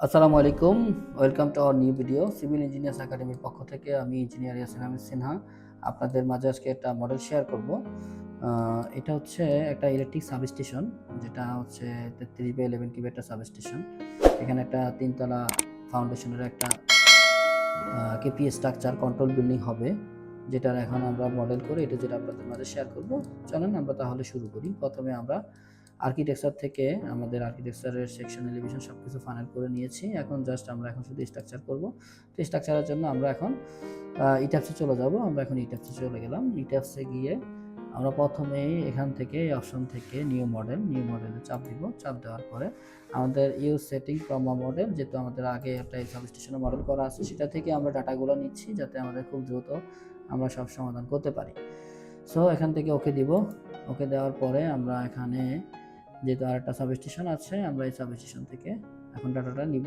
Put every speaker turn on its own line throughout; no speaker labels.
আসসালামু আলাইকুম। Welcome to our new video civil engineers একাডেমির পক্ষ থেকে আমি ইঞ্জিনিয়ার ইয়াসিন আহমেদ সিনহা আপনাদের মাঝে আজকে একটা মডেল শেয়ার করব। এটা হচ্ছে একটা ইলেকট্রিক সাবস্টেশন যেটা হচ্ছে তেত্রিশ বাই ইলেভেন কিবে একটা সাবস্টেশন এখানে একটা তিনতলা ফাউন্ডেশনের একটা কেপি স্ট্রাকচার কন্ট্রোল বিল্ডিং হবে, যেটার এখন আমরা মডেল করে এটা যেটা আপনাদের মাঝে শেয়ার করব। চলেন আমরা তাহলে শুরু করি। প্রথমে আমরা আর্কিটেকচার থেকে আমাদের আর্কিটেকচারের সেকশন এলিভেশন সব কিছু ফাইনাল করে নিয়েছি। এখন জাস্ট আমরা এখন শুধু স্ট্রাকচার করব। তো স্ট্রাকচারের জন্য আমরা এখন ইটাপসে চলে যাব। আমরা এখন ইটাপসে চলে গেলাম। ইটাপসে গিয়ে আমরা প্রথমেই এখান থেকে অপশন থেকে নিউ মডেল নিউ মডেলে চাপ দিব। চাপ দেওয়ার পরে আমাদের ইউজ সেটিং প্রমা মডেল যেহেতু আমাদের আগে একটা সাবস্টেশনের মডেল করা আছে, সেটা থেকে আমরা ডাটাগুলো নিচ্ছি যাতে আমাদের খুব দ্রুত আমরা সব সমাধান করতে পারি। সো এখান থেকে ওকে দিব। ওকে দেওয়ার পরে আমরা এখানে যেহেতু আর একটা সাবস্টেশন আছে, আমরা এই সাবস্টেশন থেকে এখন ডাটাটা নিব।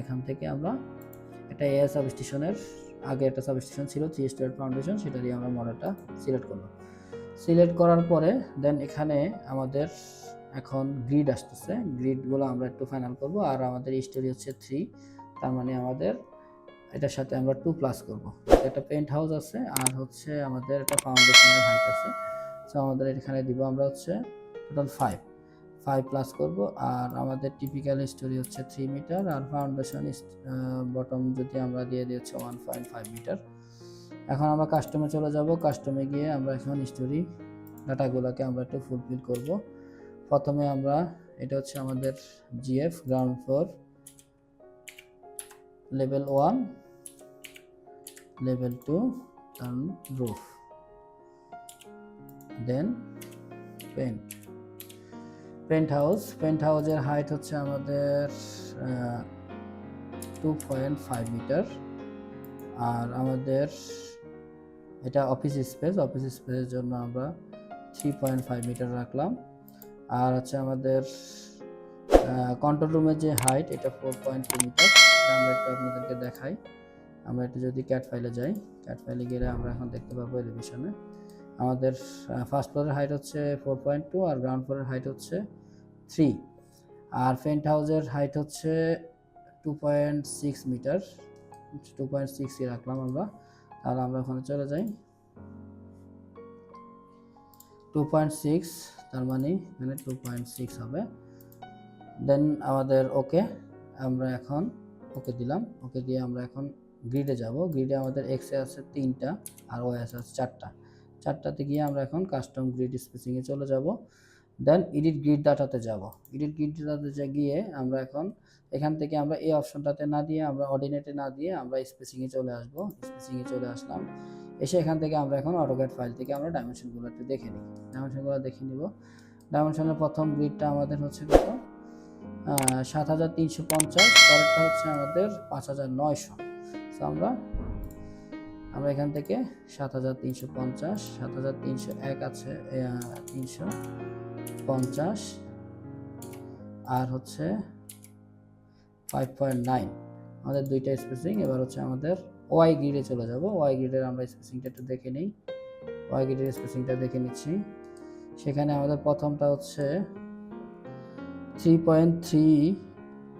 এখান থেকে আমরা একটা এআই সাবস্টেশনের আগে একটা সাবস্টেশন ছিল থ্রি স্টার ফাউন্ডেশন সেটা দিয়ে আমরা মডেলটা সিলেক্ট করলাম। সিলেক্ট করার পরে দেন এখানে আমাদের এখন গ্রিড আসতেছে। গ্রিডগুলো আমরা একটু ফাইনাল করব। আর আমাদের স্টোরি হচ্ছে থ্রি তার মানে আমাদের এটার সাথে আমরা টু প্লাস করব। একটা পেন্ট হাউস আছে, আর হচ্ছে আমাদের একটা ফাউন্ডেশনের হাইট আছে। সো আমাদের এখানে দিব আমরা হচ্ছে টোটাল ফাইভ ফাইভ প্লাস করব, আর আমাদের টিপিক্যাল স্টোরি হচ্ছে থ্রি মিটার আর ফাউন্ডেশন বটম যদি আমরা দিয়ে দিই হচ্ছে ওয়ান পয়েন্ট ফাইভ মিটার এখন আমরা কাস্টমে চলে যাব কাস্টমে গিয়ে আমরা এখন স্টোরি ডাটাগুলোকে আমরা একটু ফুলফিল করব। প্রথমে আমরা, এটা হচ্ছে আমাদের GF ground floor level one level two and roof then pent penthouse paint হাউসের হাইট হচ্ছে আমাদের টু পয়েন্ট ফাইভ মিটার আর আমাদের এটা অফিস স্পেস অফিস স্পেসের জন্য আমরা থ্রি পয়েন্ট ফাইভ মিটার রাখলাম। আর হচ্ছে আমাদের কন্ট্রোল রুমের যে হাইট এটা ফোর পয়েন্ট টু মিটার আমরা একটু আপনাদেরকে দেখাই। আমরা একটু যদি ক্যাট ফাইলে যাই ক্যাট ফাইলে গেলে আমরা এখন দেখতে পাবো এলিভেশনে আমাদের ফার্স্ট ফ্লোরের হাইট হচ্ছে ফোর পয়েন্ট টু আর গ্রাউন্ড ফ্লোরের হাইট হচ্ছে থ্রি আর পেন্ট হাউসের হাইট হচ্ছে two point six metre two point সিক্সই রাখলাম আমরা। তাহলে আমরা ওখানে চলে যাই। টু পয়েন্ট সিক্স তার মানে এখানে টু পয়েন্ট সিক্স হবে। দেন আমাদের ওকে আমরা এখন ওকে দিলাম। ওকে দিয়ে আমরা এখন গ্রিডে যাব। গ্রিডে আমাদের এক্সে আছে তিনটা আর ওয়াই আছে চারটা। চারটাতে গিয়ে আমরা এখন কাস্টম গ্রিড স্পেসিংয়ে চলে যাব। দেন এডিট গ্রিড ডাটাতে যাব। এডিট গ্রিড ডাটাতে গিয়ে আমরা এখন এখান থেকে আমরা এই অপশনটাতে না দিয়ে আমরা অর্ডিনেটে না দিয়ে আমরা স্পেসিংয়ে চলে আসব। স্পেসিংয়ে চলে আসলাম। এসে এখান থেকে আমরা এখন অটোক্যাট ফাইল থেকে আমরা ডাইমেনশনগুলো একটু দেখে নিই। ডাইমেনশনগুলো দেখে নিব। ডাইমেনশনের প্রথম গ্রিডটা আমাদের হচ্ছে কত? সাত হাজার তিনশো পঞ্চাশ। পরেরটা হচ্ছে আমাদের পাঁচ হাজার নয়শো। তো আমরা আমরা এখান থেকে সাত হাজার তিনশো পঞ্চাশ, সাত হাজার তিনশো এক আছে তিনশো পঞ্চাশ, আর হচ্ছে ফাইভ পয়েন্ট নাইন আমাদের দুইটা স্পেসিং এবার হচ্ছে আমাদের ওয়াই গ্রিডে চলে যাব। ওয়াই গ্রিডের আমরা স্পেসিংটা একটু দেখে নিই। ওয়াই গ্রিডের স্পেসিংটা দেখে নিচ্ছি। সেখানে আমাদের প্রথমটা হচ্ছে three point three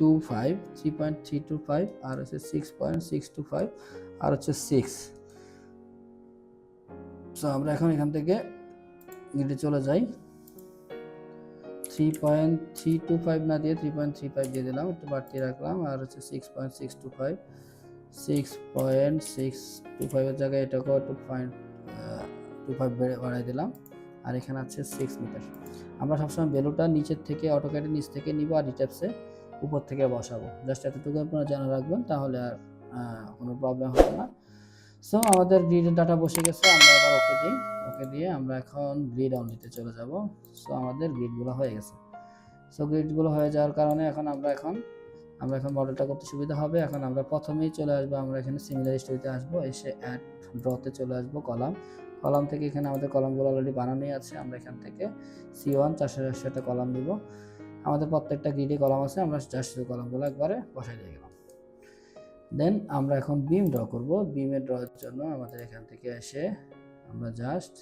two five three point three two five আর হচ্ছে six point six two five আর হচ্ছে সিক্স সো আমরা এখন এখান থেকে গ্রিডে চলে যাই। Three point three two five না দিয়ে থ্রি পয়েন্ট থ্রি ফাইভ দিয়ে দিলাম, একটু বাড়তি রাখলাম। আর হচ্ছে six point six two five six point six two ফাইভের জায়গায় এটাকেও টু পয়েন্ট টু ফাইভ বেড়ে, বাড়াই দিলাম। আর এখানে আছে সিক্স মিটার আমরা সবসময় বেলুটা নিচের থেকে অটোক্যাটের নিচ থেকে নিব আর রিটাপসে উপর থেকে বসাবো। জাস্ট এতটুকু আপনারা জানা রাখবেন, তাহলে আর কোনো প্রবলেম হবে না। সো আমাদের গ্রিডের ডাটা বসে গেছে, আমরা এবার ওকে দিই। ওকে দিয়ে আমরা এখন গ্রিড অন দিতে চলে যাব। সো আমাদের গ্রিডগুলো হয়ে গেছে। সো গ্রিডগুলো হয়ে যাওয়ার কারণে এখন আমরা এখন আমরা এখন মডেলটা করতে সুবিধা হবে। এখন আমরা প্রথমেই চলে আসব, আমরা এখানে সিমিলার স্টোরিতে আসব। এসে অ্যাড ড্রতে চলে আসব কলাম কলাম থেকে এখানে আমাদের কলামগুলো অলরেডি বানানোই আছে। আমরা এখান থেকে সি ওয়ান চারশো চারশো একটা কলাম দিব। আমাদের প্রত্যেকটা গ্রিডে কলাম আছে। আমরা চারশো কলামগুলো একবারে বসাই দিয়ে গেলাম। দেন আমরা এখন বিম ড্র করব। বিমের ড্রয়ের জন্য আমাদের এখান থেকে এসে আমরা জাস্ট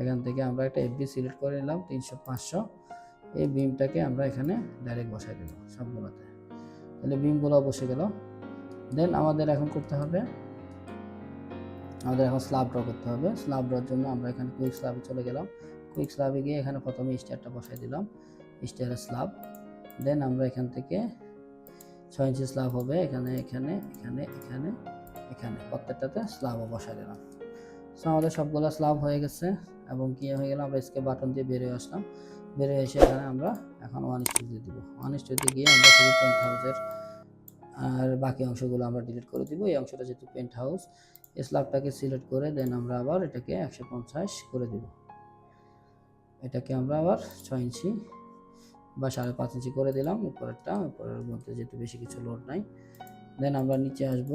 এখান থেকে আমরা একটা এফবি সিলেক্ট করে নিলাম, তিনশো, পাঁচশো। এই বিমটাকে আমরা এখানে ডাইরেক্ট বসাই দেবো সবগুলোতে তাহলে বিমগুলো বসে গেল। দেন আমাদের এখন করতে হবে, আমাদের এখন স্ল্যাব ড্র করতে হবে। স্ল্যাব ড্রর জন্য আমরা এখানে কুইক স্ল্যাবে চলে গেলাম। কুইক স্ল্যাবে গিয়ে এখানে প্রথমে স্টারটা বসাই দিলাম স্টারের স্ল্যাব দেন আমরা এখান থেকে ছয় ইঞ্চি স্ল্যাব হবে, এখানে এখানে এখানে এখানে এখানে। প্রত্যেকটাতে স্ল্যাবও বসাই দিলাম। সো আমাদের সবগুলো স্ল্যাব হয়ে গেছে এবং কি হয়ে গেল, আমরা স্কে বাটন দিয়ে বেরিয়ে আসলাম। বেরিয়ে এসে এখানে আমরা এখন ওয়ান দিয়ে দিব। ওয়ান স্টুডে গিয়ে আমরা শুধু পেন্ট হাউসের আর বাকি অংশগুলো আমরা ডিলিট করে দিব। এই অংশটা যেহেতু পেন্ট হাউস এই স্ল্যাবটাকে সিলেক্ট করে দেন আমরা আবার এটাকে একশো পঞ্চাশ করে দিব। এটাকে আমরা আবার ছয় ইঞ্চি বা সাড়ে পাঁচ ইঞ্চি করে দিলাম, উপরেরটা, উপরের মধ্যে যেহেতু বেশি কিছু লোড নাই। দেন আমরা নিচে আসব।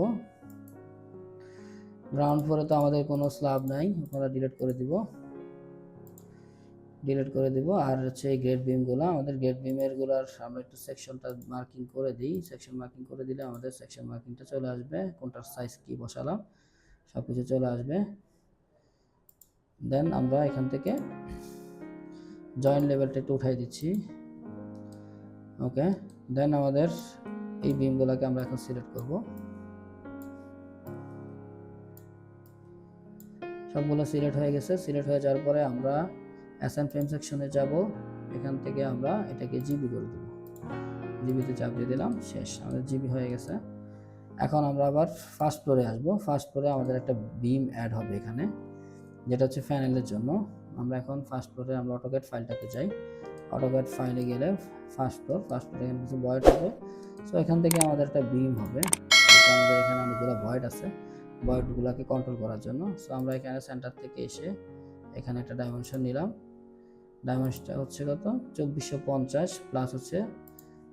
গ্রাউন্ড ফ্লোরে তো আমাদের কোনো স্ল্যাব নাই আমরা ডিলিট করে দিব। ডিলিট করে দিব, আর হচ্ছে এই গ্রেড বিমগুলো আমাদের গ্রেড বিমেরগুলার আমরা একটু সেকশনটা মার্কিং করে দিই। সেকশন মার্কিং করে দিলে আমাদের সেকশন মার্কিংটা চলে আসবে। কোনটার সাইজ কি বসালাম সব কিছু চলে আসবে। দেন আমরা এখান থেকে জয়েন্ট লেভেলটা একটু উঠাই দিচ্ছি। ওকে দেন আমাদের এই বিমগুলোকে আমরা এখন সিলেক্ট করব। সবগুলো সিলেক্ট হয়ে গেছে। সিলেক্ট হয়ে যাওয়ার পরে আমরা অ্যাসাইন ফ্রেম সেকশনে যাব। এখান থেকে আমরা এটাকে জিবি করে দেব। জিবিতে চাপ দিয়ে দিলাম, শেষ। আমাদের জিবি হয়ে গেছে। এখন আমরা আবার ফার্স্ট ফ্লোরে আসব। ফার্স্ট ফ্লোরে আমাদের একটা বিম অ্যাড হবে এখানে, যেটা হচ্ছে প্যানেলের জন্য। আমরা এখন ফার্স্ট ফ্লোরে আমরা অটোকেট ফাইলটাতে যাই। অটোক্যাড ফাইলে গেলে ফার্স্ট ফ্লোর ফার্স্ট ফ্লোর এখানে কিছু বয়েড হবে। সো এখান থেকে আমাদের একটা বিম হবে। আমাদের এখানে অনেকগুলো বয়েড আছে বয়েডগুলোকে কন্ট্রোল করার জন্য। সো আমরা এখানে সেন্টার থেকে এসে এখানে একটা ডাইমেনশন নিলাম। ডাইমেনশনটা হচ্ছে কত? চব্বিশশো পঞ্চাশ প্লাস হচ্ছে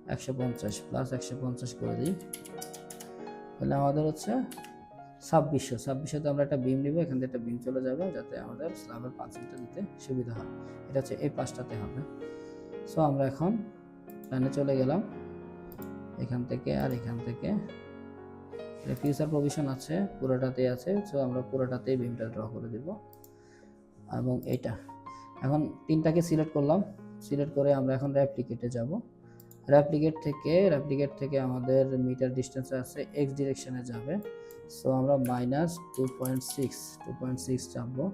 একশো পঞ্চাশ প্লাস একশো পঞ্চাশ করে দিই। তাহলে আমাদের হচ্ছে ছাব্বিশশো। ছাব্বিশশোতে আমরা একটা বিম নিব, এখান থেকে একটা বিম চলে যাবে, যাতে আমাদের স্ল্যাবের পাঁচিলটা দিতে সুবিধা হয়। এটা হচ্ছে এই পাঁচটাতে হবে। সো আমরা এখন প্ল্যানে চলে গেলাম। এখান থেকে আর এখান থেকে। ফিউচার প্রভিশন আছে, পুরোটাতেই আছে। সো আমরা পুরোটাতেই বিমটা ড্র করে দিব। এবং এটা। এখন তিনটাকে সিলেক্ট করলাম। সিলেক্ট করে আমরা এখন র্যাপ্লিকেটে যাব। র্যাপ্লিকেট থেকে র্যাপ্লিকেট থেকে আমাদের মিটার ডিস্টেন্সে আছে এক্স ডিরেকশনে যাবে। সো আমরা minus two point six two point six চাপবো।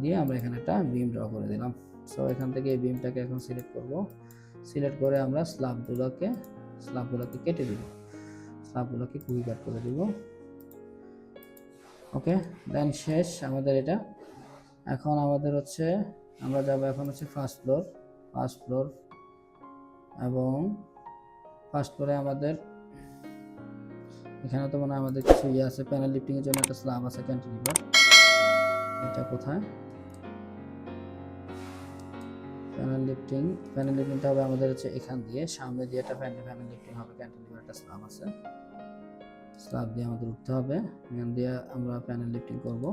দিয়ে আমরা এখানে একটা বিম ড্র করে দিলাম। সো এখান থেকে এই বিমটাকে এখন সিলেক্ট করব। সিলেক্ট করে আমরা স্ল্যাবগুলোকে স্ল্যাবগুলোকে কেটে দিব। স্ল্যাবগুলোকে কুই কাট করে দিব। ওকে দেন শেষ আমাদের এটা। এখন আমাদের হচ্ছে, আমরা যাব এখন হচ্ছে ফার্স্ট ফ্লোর ফার্স্ট ফ্লোর এবং ফার্স্ট ফ্লোরে আমাদের, এখানে তো মনে হয় আমাদের কিছু ইয়ে আছে প্যানেল লিফটিং এর জন্য একটা স্ল্যাব আছে ক্যান্টিলিভার এটা কোথায়? প্যানেল লিফটিং প্যানেল লিফটিংটা হবে আমাদের হচ্ছে এখান দিয়ে, সামনে দিয়ে একটা প্যানেল প্যানেল লিফটিং হবে ক্যান্টিলিভার একটা স্ল্যাব আছে। স্ল্যাব দিয়ে আমাদের উঠতে হবে, এখান দিয়ে আমরা প্যানেল লিফটিং করব।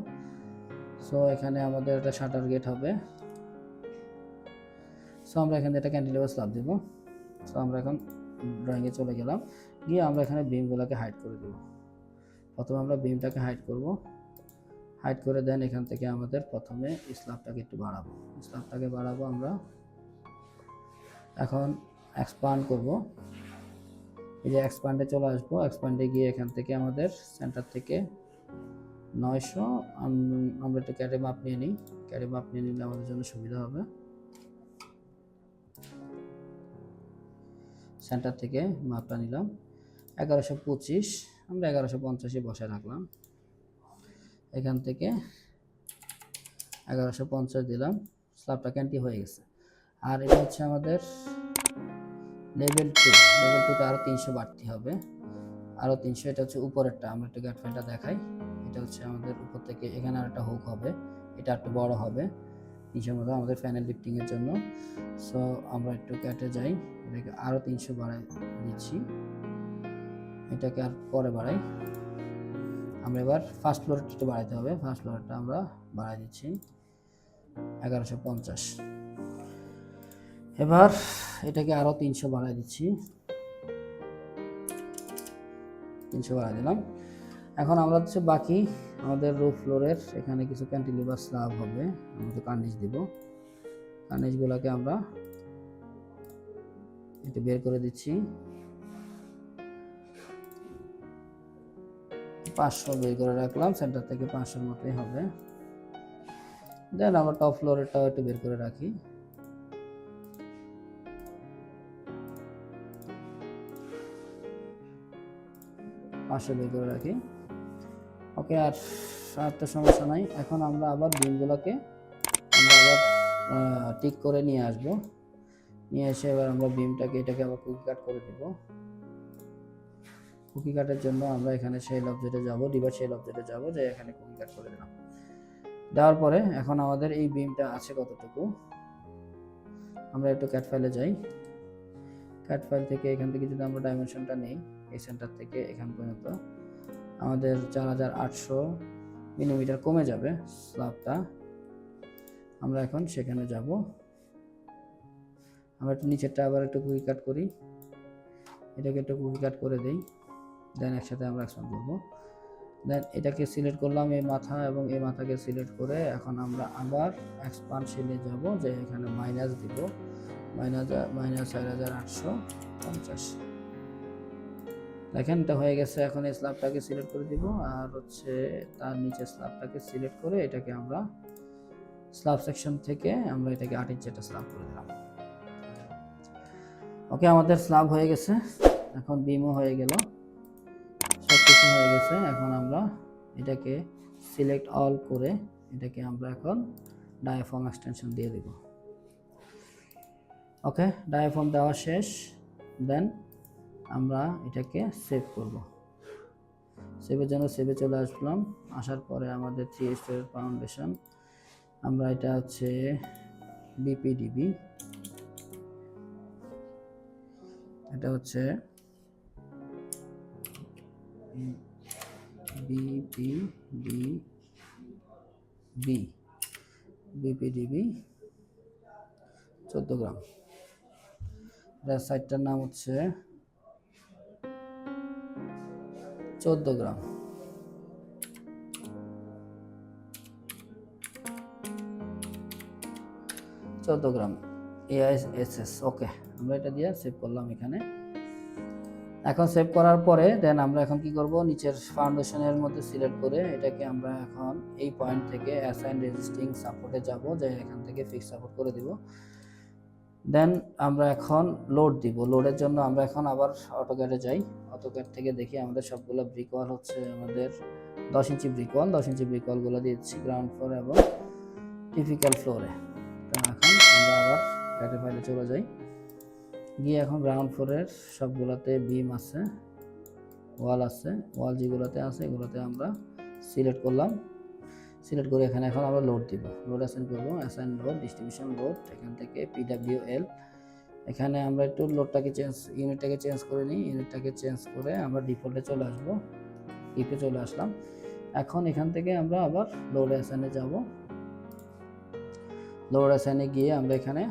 সো এখানে আমাদের একটা শাটার গেট হবে। সো আমরা এখানে একটা ক্যান্টিলিভার স্ল্যাব দিব। সো আমরা এখন ড্রয়িংয়ে চলে গেলাম। গিয়ে আমরা এখানে বিমগুলোকে হাইড করে দেব। প্রথমে আমরা বিমটাকে হাইড করব। হাইড করে দেন, এখান থেকে আমাদের প্রথমে স্ল্যাবটাকে একটু বাড়াবো। স্ল্যাবটাকে বাড়াবো আমরা। এখন এক্সপান্ড করব। এই যে এক্সপান্ডে চলে আসব। এক্সপান্ডে গিয়ে এখান থেকে আমাদের সেন্টার থেকে নয়শো আমরা একটু ক্যাটে মাপ নিয়ে নিই। ক্যাটে মাপ নিয়ে নিলে আমাদের জন্য সুবিধা হবে। সেন্টার থেকে মাপটা নিলাম। এগারোশো পঁচিশ। আমরা এগারোশো পঞ্চাশে বসায় রাখলাম। এখান থেকে এগারোশো পঞ্চাশ দিলাম। স্ল্যাবটা ক্যান্টি হয়ে গেছে। আর এটা হচ্ছে আমাদের লেভেল টু লেভেল টুতে আরও তিনশো বাড়তি হবে। আরও তিনশো, এটা হচ্ছে উপরেরটা। আমরা একটু ফ্যানটা দেখাই। এটা হচ্ছে আমাদের উপর থেকে এখানে আর একটা হুক হবে। এটা একটু বড় হবে। তিনশোর মতো আমাদের প্যানেল লিফটিংয়ের জন্য। সো আমরা একটু কেটে যাই। এটাকে আরও তিনশো বাড়াই দিচ্ছি। এটাকে আর পরে বাড়াই। আমরা এবার ফার্স্ট ফ্লোরটা একটু বাড়াইতে হবে। ফার্স্ট ফ্লোরটা আমরা বাড়াই দিচ্ছি। এগারোশো পঞ্চাশ। এবার এটাকে আরও তিনশো বাড়াই দিচ্ছি। তিনশো বাড়াই দিলাম। এখন আমরা হচ্ছে বাকি আমাদের রুফ ফ্লোরের এখানে কিছু ক্যান্টিলিভার স্ল্যাব হবে। আমরা তো কার্নিশ দিব। কার্নিশগুলোকে আমরা একটু বের করে দিচ্ছি। পাঁচশো বের করে রাখলাম সেন্টার থেকে পাঁচশোর মতোই হবে। দেন আমরা টপ ফ্লোরেরটাও একটু বের করে রাখি। পাঁচশো বের করে রাখি। ওকে, আর আর তো সমস্যা নাই। এখন আমরা আবার বিমগুলোকে আমরা আবার টিক করে নিয়ে আসব। নিয়ে এসে এবার আমরা বিমটাকে, এটাকে আবার কুকি কাট করে দিব। কুকি কাটের জন্য আমরা এখানে সেই অবজেক্টে যাব ডিভাইস সেই অবজেক্টে যাব, যে এখানে কুকি কাট করে দিলাম। দেওয়ার পরে এখন আমাদের এই বিমটা আছে কতটুকু? আমরা একটু ক্যাট ফাইলে যাই। ক্যাট ফাইল থেকে এখান থেকে যদি আমরা ডাইমেনশনটা নেই, এই সেন্টার থেকে এখান পর্যন্ত আমাদের চার হাজার আটশো মিলিমিটার কমে যাবে স্ল্যাবটা আমরা এখন সেখানে যাব। আমরা একটু নিচেরটা আবার একটু কুকি কাট করি। এটাকে একটু কুকি কাট করে দেই। দেন একসাথে আমরা এক্সপান্ড করব। দেন এটাকে সিলেক্ট করলাম এই মাথা এবং এই মাথাকে সিলেক্ট করে এখন আমরা আবার এক্সপানশনে যাব যে এখানে মাইনাস দিব। মাইনাস মাইনাস চার হাজার আটশো পঞ্চাশ। দেখেন, এটা হয়ে গেছে এখন এই স্ল্যাবটাকে সিলেক্ট করে দিব আর হচ্ছে তার নিচে স্ল্যাবটাকে সিলেক্ট করে এটাকে আমরা স্ল্যাব সেকশন থেকে আমরা এটাকে আট ইঞ্চি একটা স্ল্যাব করে দিলাম। ওকে আমাদের স্ল্যাব হয়ে গেছে। এখন বিমও হয়ে গেল। হয়ে গেছে। এখন আমরা এটাকে সিলেক্ট অল করে এটাকে আমরা এখন ডায়াফর্ম এক্সটেনশন দিয়ে দেব। ওকে ডায়াফর্ম দেওয়া শেষ। দেন আমরা এটাকে সেভ করব। সেভের জন্য সেভে চলে আসলাম। আসার পরে আমাদের থ্রি স্টোরের ফাউন্ডেশন আমরা এটা হচ্ছে বিপিডিবি এটা হচ্ছে বিপিডিবি বিপিডিবি চোদ্দ গ্রাম সাইটটার নাম হচ্ছে চোদ্দ গ্রাম চোদ্দ গ্রাম এআইএসএস ওকে আমরা এটা দিয়ে সেভ করলাম এখানে এখন সেভ করার পরে দেন আমরা এখন কি করব? নিচের ফাউন্ডেশনের মধ্যে সিলেক্ট করে এটাকে আমরা এখন এই পয়েন্ট থেকে অ্যাসাইন রেজিস্টিং সাপোর্টে যাব, যে এখান থেকে ফিক্স সাপোর্ট করে দিব। দেন আমরা এখন লোড দিব। লোডের জন্য আমরা এখন আবার অটোক্যাডে যাই। অটোক্যাড থেকে দেখি আমাদের সবগুলো ব্রিক ওয়াল হচ্ছে আমাদের দশ ইঞ্চি ব্রিক ওয়াল দশ ইঞ্চি ব্রিক ওয়ালগুলো দিচ্ছি গ্রাউন্ড ফ্লোর এবং টিপিক্যাল ফ্লোরে তো এখন আমরা আবার ক্যাটে ফাইলে চলে যাই। গিয়ে এখন গ্রাউন্ড ফ্লোরের সবগুলোতে বিম আছে ওয়াল আছে ওয়াল যেগুলোতে আছে এগুলোতে আমরা সিলেক্ট করলাম। সিলেক্ট করে এখানে এখন আমরা লোড দিব। লোড অ্যাসাইন করব অ্যাসাইন লোড ডিস্ট্রিবিউশন লোড এখান থেকে পিডাব্লিউ এল এখানে আমরা একটু লোডটাকে চেঞ্জ ইউনিটটাকে চেঞ্জ করে নিই। ইউনিটটাকে চেঞ্জ করে আমরা ডিফল্টে চলে আসব। ইপে চলে আসলাম। এখন এখান থেকে আমরা আবার লোড অ্যাসাইনে যাব। লোড অ্যাসাইনে গিয়ে আমরা এখানে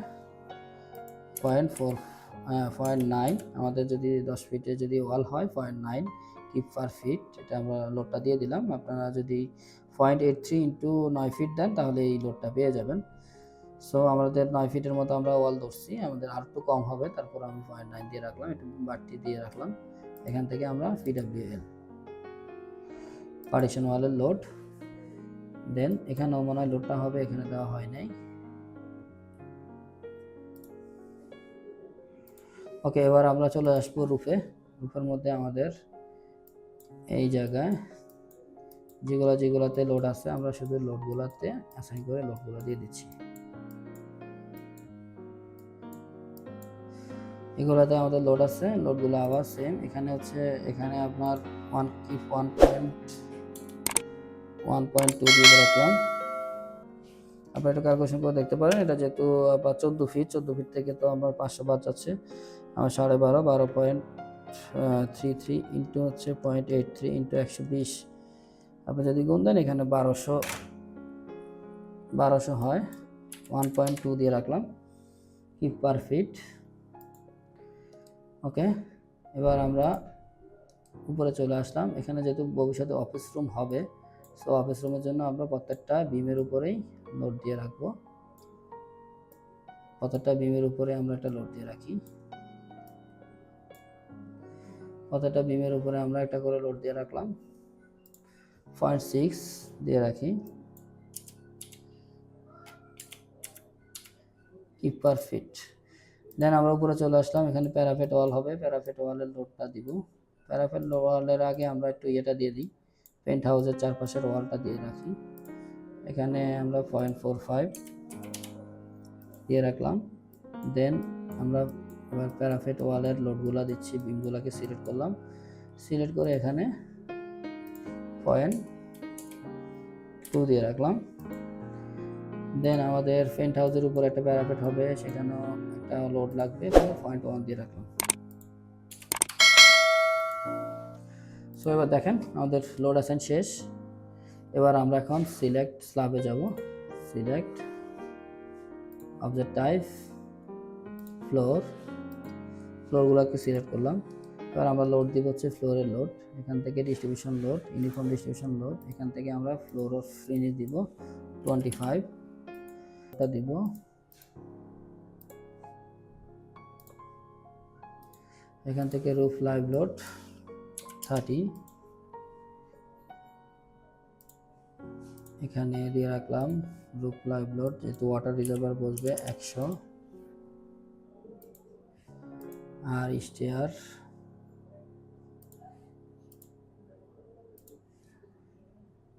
পয়েন্ট ফোর পয়েন্ট নাইন আমাদের যদি দশ ফিটে যদি ওয়াল হয় point nine kip per feet এটা আমরা লোডটা দিয়ে দিলাম। আপনারা যদি পয়েন্ট এইট থ্রি ইন্টু নয় ফিট দেন, তাহলে এই লোডটা পেয়ে যাবেন। সো আমাদের নয় ফিটের মতো আমরা ওয়াল ধরছি, আমাদের আর একটু কম হবে, তারপর আমি পয়েন্ট নাইন দিয়ে রাখলাম, একটু বাড়তি দিয়ে রাখলাম। এখান থেকে আমরা পিডাব্লিউএল পার্টিশন ওয়ালের লোড দেন এখানেও মনে হয় লোডটা হবে, এখানে দেওয়া হয় নাই। ওকে, এবার আমরা চলে আসব রুফে রুফের মধ্যে আমাদের এই জায়গায় যেগুলো যেগুলোতে লোড আছে, আমরা শুধু লোডগুলোতে অ্যাসাইন করে লোডগুলো দিয়ে দিচ্ছি। এগুলোতে আমাদের লোড আছে লোডগুলো আবার সেম এখানে হচ্ছে, এখানে আপনার ওয়ান কি one point one point two দিয়ে রাখলাম। আপনার এটা ক্যালকুলেশন করে দেখতে পারেন, এটা যেহেতু আপনার চোদ্দ ফিট চোদ্দ ফিট থেকে তো আমার পাঁচশো বাদ যাচ্ছে। আমার সাড়ে বারো বারো পয়েন্ট থ্রি থ্রি ইন্টু হচ্ছে পয়েন্ট এইট থ্রি ইন্টু একশো বিশ। আপনি যদি গুণ দেন, এখানে বারোশো বারোশো হয় ওয়ান পয়েন্ট টু দিয়ে রাখলাম কি পার ফিট ওকে এবার আমরা উপরে চলে আসলাম। এখানে যেহেতু ভবিষ্যতে অফিস রুম হবে সো অফিস রুমের জন্য আমরা প্রত্যেকটা বিমের উপরেই লোড দিয়ে রাখব। প্রত্যেকটা বিমের উপরে আমরা একটা লোড দিয়ে রাখি। প্রত্যেকটা বিমের উপরে আমরা একটা করে লোড দিয়ে রাখলাম। পয়েন্ট সিক্স দিয়ে রাখি। কিপার ফিট দেন আমরা উপরে চলে আসলাম, এখানে প্যারাফেট ওয়াল হবে। প্যারাফেট ওয়ালের লোডটা দিব। প্যারাফেট ওয়ালের আগে আমরা একটু ইয়েটা দিয়ে দিই। পেন্ট হাউসের চারপাশের ওয়ালটা দিয়ে রাখি। এখানে আমরা পয়েন্ট ফোর ফাইভ দিয়ে রাখলাম। দেন আমরা এবার প্যারাফেট ওয়ালের লোডগুলো দিচ্ছি, বিমগুলোকে সিলেক্ট করলাম। সিলেক্ট করে এখানে পয়েন্ট টু দিয়ে রাখলাম। দেন আমাদের পেন্ট হাউসের উপর একটা প্যারাফেট হবে, সেখানেও একটা লোড লাগবে পয়েন্ট ওয়ান দিয়ে রাখলাম। সো এবার দেখেন আমাদের লোড আসাইন শেষ। এবার আমরা এখন সিলেক্ট স্ল্যাবে যাব। Select object type, floor. ফ্লোরগুলোকে select করলাম। এবার আমরা লোড দিব হচ্ছে ফ্লোরের লোড এখান থেকে distribution load uniform distribution load এখান থেকে আমরা ফ্লোর অফ ফিনিশ দিব টোয়েন্টি ফাইভ এটা দিব। এখান থেকে রুফ লাইভ লোড থার্টি এখানে দিয়ে রাখলাম রুফ লাইভ লোড যেহেতু ওয়াটার রিজার্ভার বসবে একশো। আর স্টেয়ার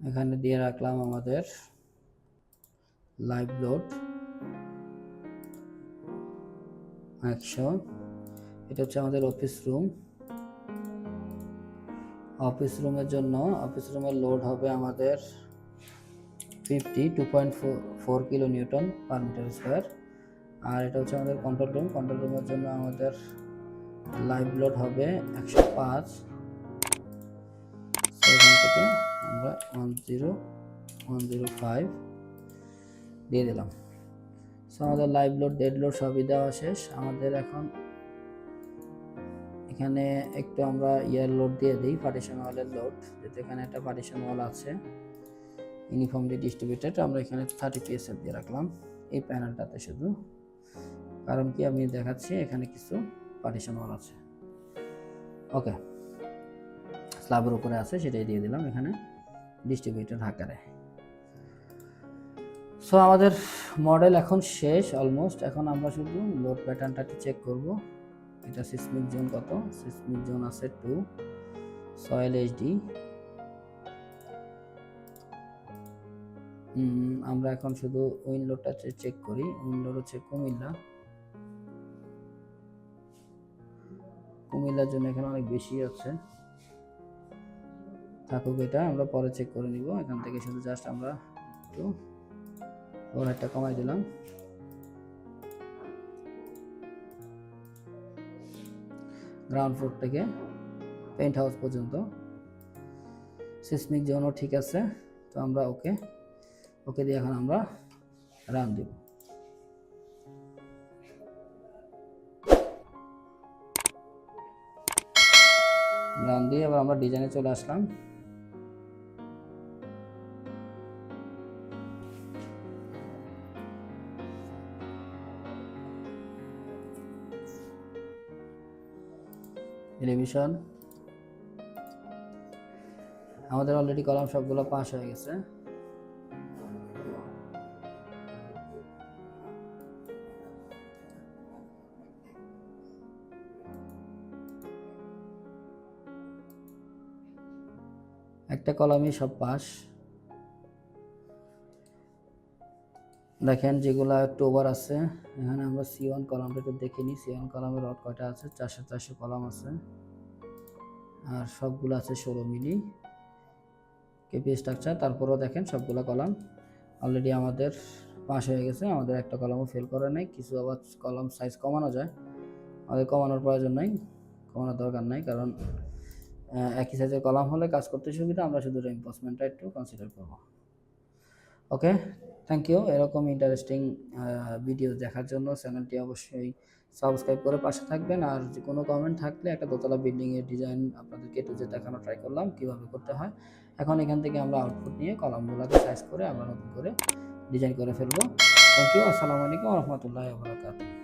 এখানে দিয়ে রাখলাম আমাদের লাইভ লোড একশো। এটা হচ্ছে আমাদের অফিস রুম অফিস রুমের জন্য অফিস রুমের লোড হবে আমাদের fifty two point four kilo newton per metre square আর এটা হচ্ছে আমাদের কন্ট্রোল রুম কন্ট্রোল রুমের জন্য আমাদের লাইভ লোড হবে একশো পাঁচ। সেখান থেকে আমরা one zero one zero five দিয়ে দিলাম। সো আমাদের লাইভ লোড, ডেড লোড সবই দেওয়া শেষ। আমাদের এখন এখানে একটু আমরা ইয়ার লোড দিয়ে দিই পার্টিশন ওয়ালের লোড। যেহেতু এখানে একটা পার্টিশন ওয়াল আছে ইউনিফর্মলি ডিস্ট্রিবিউটেড আমরা এখানে থার্টি পিএসএফ দিয়ে রাখলাম। এই প্যানেলটাতে শুধু। কারণ কি আমি দেখাচ্ছি, এখানে কিছু পার্টিশন ওয়াল আছে। ওকে স্ল্যাবের উপরে আছে, সেটাই দিয়ে দিলাম এখানে ডিস্ট্রিবিউটেড আকারে। সো আমাদের মডেল এখন শেষ অলমোস্ট এখন আমরা শুধু লোড প্যাটার্নটা চেক করব। এটা সিসমিক জোন কত? সিসমিক জোন আছে টু সয়েল এইচডি আমরা এখন শুধু উইন্ডোটা চেক করি। উইন্ডোর হচ্ছে কুমিল্লা। কুমিল্লার জন্য এখানে অনেক বেশি আছে থাকুক এটা, আমরা পরে চেক করে নিব। এখান থেকে শুধু জাস্ট আমরা একটু ওভারহেডটা কমাই দিলাম। গ্রাউন্ড ফ্লোর থেকে পেন্ট হাউস পর্যন্ত সিসমিক জোনও ঠিক আছে, তো আমরা ওকে ওকে দিয়ে এখন আমরা রান দেব। রান দিয়ে আবার আমরা ডিজাইনে চলে আসলাম। এলিভিশন আমাদের অলরেডি কলাম সবগুলো পাস হয়ে গেছে। একটা কলামই সব পাস। দেখেন যেগুলো একটু ওভার আছে, এখানে আমরা সি ওয়ান কলামটা একটু দেখে নিই। সি ওয়ান কলামের রড কয়টা আছে? চারশো চারশো কলাম আছে। আর সবগুলো আছে ষোলো মিলি। কেপি স্ট্রাকচার তারপরেও দেখেন সবগুলো কলাম। অলরেডি আমাদের পাস হয়ে গেছে, আমাদের একটা কলামও ফেল করে নাই। কিছু আবার কলাম সাইজ কমানো যায়। আমাদের কমানোর প্রয়োজন নাই, কমানোর দরকার নাই, কারণ একই সাইজের কলাম হলে কাজ করতে সুবিধা, আমরা শুধু রেইনফোর্সমেন্টটা একটু কনসিডার করব। ওকে থ্যাংক ইউ এরকম ইন্টারেস্টিং ভিডিও দেখার জন্য চ্যানেলটি অবশ্যই সাবস্ক্রাইব করে পাশে থাকবেন। আর কোনো কমেন্ট থাকলে একটা দোতলা বিল্ডিংয়ের ডিজাইন আপনাদেরকে একটু যে দেখানো ট্রাই করলাম, কীভাবে করতে হয়। এখন এখান থেকে আমরা আউটপুট নিয়ে কলামগুলোকে সাইজ করে আমরা নতুন করে ডিজাইন করে ফেলব। থ্যাংক ইউ আসসালামু আলাইকুম রহমতুল্লাহ বরাকাতুহ